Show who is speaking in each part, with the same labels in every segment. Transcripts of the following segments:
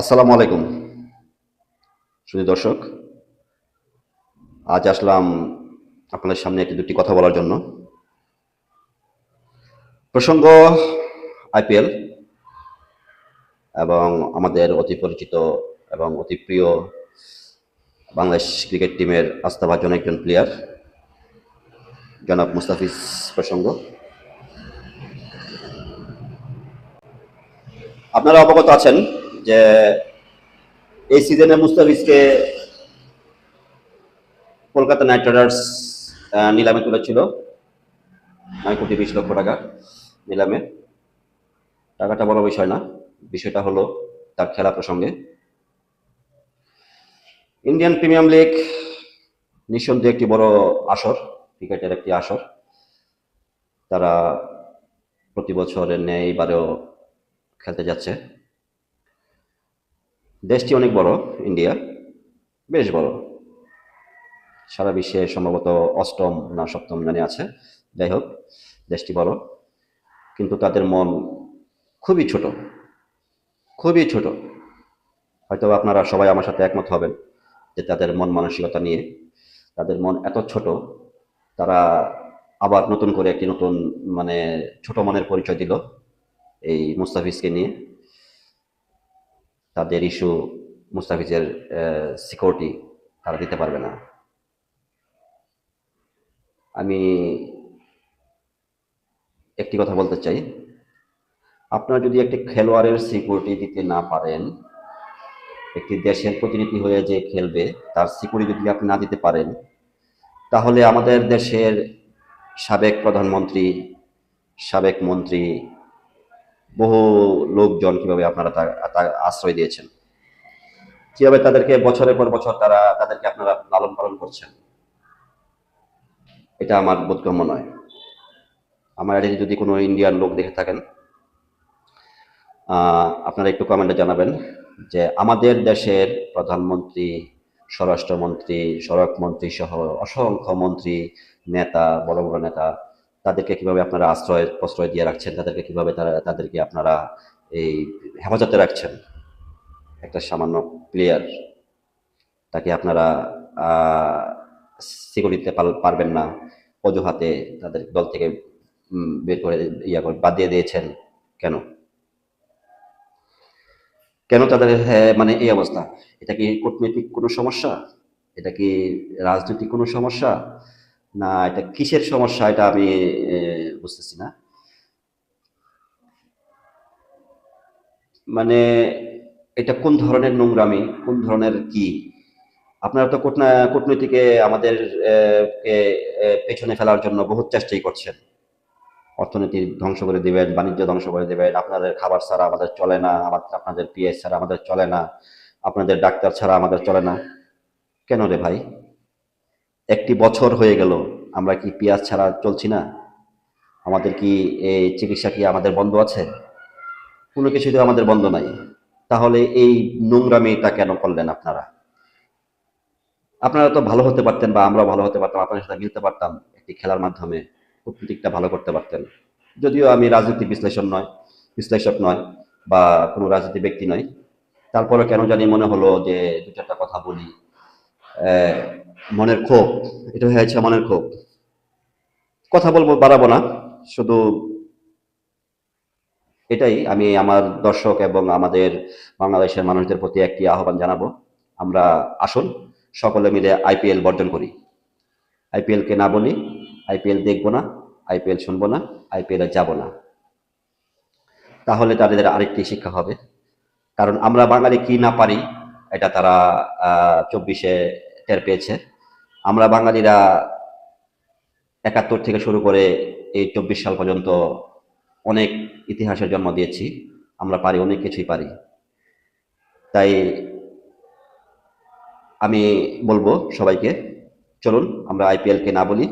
Speaker 1: আসসালামু আলাইকুম। শুধু দর্শক, আজ আসলাম আপনাদের সামনে একটি দুটি কথা বলার জন্য। প্রসঙ্গ আইপিএল এবং আমাদের অতি পরিচিত এবং অতি প্রিয় বাংলাদেশ ক্রিকেট টিমের আস্থাভাজন একজন প্লেয়ার জনাব মুস্তাফিজ প্রসঙ্গ। আপনারা অবগত আছেন যে এই সিজনে মুস্তাফিজকে কলকাতা নাইট রাইডার্স নিলামে তুলেছিল। নয় কোটি বিশ লক্ষ টাকা নিলামে। টাকাটা বড় বিষয় না, বিষয়টা হলো তার খেলা প্রসঙ্গে। ইন্ডিয়ান প্রিমিয়াম লিগ নিঃসন্দেহে একটি বড় আসর, ক্রিকেটের একটি আসর। তারা প্রতি বছরের ন্যায় এবারেও খেলতে যাচ্ছে। দেশটি অনেক বড় ইন্ডিয়া বেশ বড়। সারা বিশ্বে সম্ভবত অষ্টম না সপ্তম জানে আছে, যাই হোক, দেশটি বড়। কিন্তু তাদের মন খুবই ছোট খুবই ছোট। হয়তো আপনারা সবাই আমার সাথে একমত হবেন যে তাদের মন মানসিকতা নিয়ে, তাদের মন এত ছোট, তারা আবার নতুন করে একটি নতুন মানে ছোট মনের পরিচয় দিল এই মুস্তাফিজকে নিয়ে। তাদের ইস্যু মুস্তাফিজের সিকিউরিটি তারা দিতে পারবে না। আমি একটি কথা বলতে চাই। আপনারা যদি একটি খেলোয়াড়ের সিকিউরিটি দিতে না পারেন, একটি দেশের প্রতিনিধি হয়ে যে খেলবে, তার সিকিউরিটি যদি আপনি না দিতে পারেন, তাহলে আমাদের দেশের সাবেক প্রধানমন্ত্রী, সাবেক মন্ত্রী বহু লোকজন কীভাবে আপনারা আশ্রয় দিয়েছেন? কীভাবে তাদেরকে বছরের পর বছর তারা, তাদেরকে আপনারা লালন পালন করছেন? এটা আমার বোধগম্য নয়। আমার এটি যদি কোনো ইন্ডিয়ান লোক দেখে থাকেন আপনারা একটু কমেন্টে জানাবেন যে আমাদের দেশের প্রধানমন্ত্রী, স্বরাষ্ট্রমন্ত্রী, সড়ক মন্ত্রী সহ অসংখ্য মন্ত্রী, নেতা, বড় বড় নেতা তাদেরকে কীভাবে আপনারা আশ্রয়, প্রশ্রয় দিয়ে রাখছেন? তাদেরকে কীভাবে তারা, তাদেরকে আপনারা এই হেফাজতে রাখছেন? একটা সামান্য প্লেয়ার তাকে আপনারা সিকিউরিটিতে পারবেন না। অজুহাতে তাদের দল থেকে বের করে ইয়া করে, বাদ দিয়ে দিয়েছেন। কেন? কেন তাদের মানে এই অবস্থা? এটা কি কূটনৈতিক কোনো সমস্যা? এটা কি রাজনৈতিক কোনো সমস্যা? না, এটা কিসের সমস্যা এটা আমি বুঝতেছি না। মানে এটা কোন ধরনের নোংরামি, কোন ধরনের কি? আপনারা তো কূটনা, কূটনীতিকে আমাদের পেছনে ফেলার জন্য বহুত চেষ্টাই করছেন। অর্থনীতি ধ্বংস করে দিবেন, বাণিজ্য ধ্বংস করে দিবেন, আপনাদের খাবার ছাড়া আমাদের চলে না আমাদের আপনাদের পিএস ছাড়া আমাদের চলে না, আপনাদের ডাক্তার ছাড়া আমাদের চলে না। কেন রে ভাই? একটি বছর হয়ে গেল, আমরা কি পিঁয়াজ ছাড়া চলছি না? আমাদের কি এই চিকিৎসা কি আমাদের বন্ধ আছে? কোনো কিছুই তো আমাদের বন্ধ নাই। তাহলে এই নোংরামিটা কেন করলেন আপনারা? আপনারা তো ভালো হতে পারতেন বা আমরা ভালো হতে পারতাম আপনার সাথে মিলতে পারতাম, একটি খেলার মাধ্যমে কূটনীতিকটা ভালো করতে পারতেন। যদিও আমি রাজনীতি বিশ্লেষণ নয়, বিশ্লেষক নয় বা কোনো রাজনীতি ব্যক্তি নয় তারপরে কেন জানি মনে হলো যে দু চারটা কথা বলি মনের ক্ষোভ, এটা হয়েছে মনের ক্ষোভ। কথা বলব, বাড়াবো না, শুধু এটাই আমি আমার দর্শক এবং আমাদের বাংলাদেশের মানুষদের প্রতি একটি আহ্বান জানাব। আমরা আসুন, সকলে মিলে আইপিএল বর্জন করি। আইপিএল কে না বলি, আইপিএল দেখব না, আইপিএল শুনব না, আইপিএল যাব না। তাহলে তাদের আরেকটি শিক্ষা হবে। কারণ আমরা বাঙালি কি না পারি, এটা তারা চব্বিশে টের পেয়েছে। আমরা বাঙালিরা একাত্তর থেকে শুরু করে এই চব্বিশ সাল পর্যন্ত অনেক ইতিহাসের জন্ম দিয়েছি। আমরা পারি, অনেক কিছুই পারি। তাই আমি বলব সবাইকে, চলুন আমরা আইপিএল কে না বলি।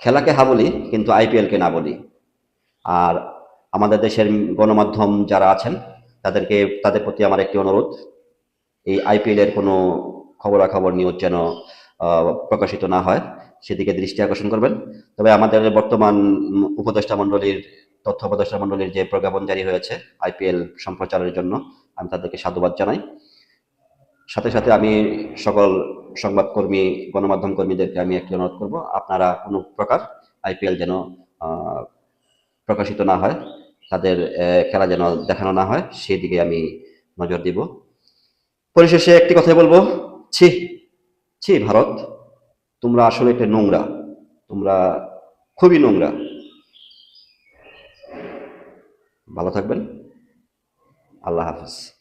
Speaker 1: খেলাকে হা বলি, কিন্তু আইপিএল কে না বলি। আর আমাদের দেশের গণমাধ্যম যারা আছেন, তাদেরকে, তাদের প্রতি আমার একটি অনুরোধ, এই আইপিএল এর কোনো খবরাখবর নিউজ যেন প্রকাশিত না হয়, সেদিকে দৃষ্টি আকর্ষণ করবেন। তবে আমাদের বর্তমান উপদেষ্টা মণ্ডলীর, তথ্য উপদেষ্টা মণ্ডলীর যে প্রজ্ঞাপন জারি হয়েছে আইপিএল সম্প্রচারের জন্য, আমি তাদেরকে সাধুবাদ জানাই। সাথে সাথে আমি সকল সংবাদকর্মী গণমাধ্যম কর্মীদেরকে আমি একটি অনুরোধ করব, আপনারা কোনো প্রকার আইপিএল যেন প্রকাশিত না হয়, তাদের খেলা যেন দেখানো না হয় সেই দিকে আমি নজর দিব। পরিশেষে একটি কথাই বলব ছি ছি ভারত তোমরা আসলে এটা নোংরা তোমরা খুবই নোংরা। ভালো থাকবেন। আল্লাহ হাফিজ।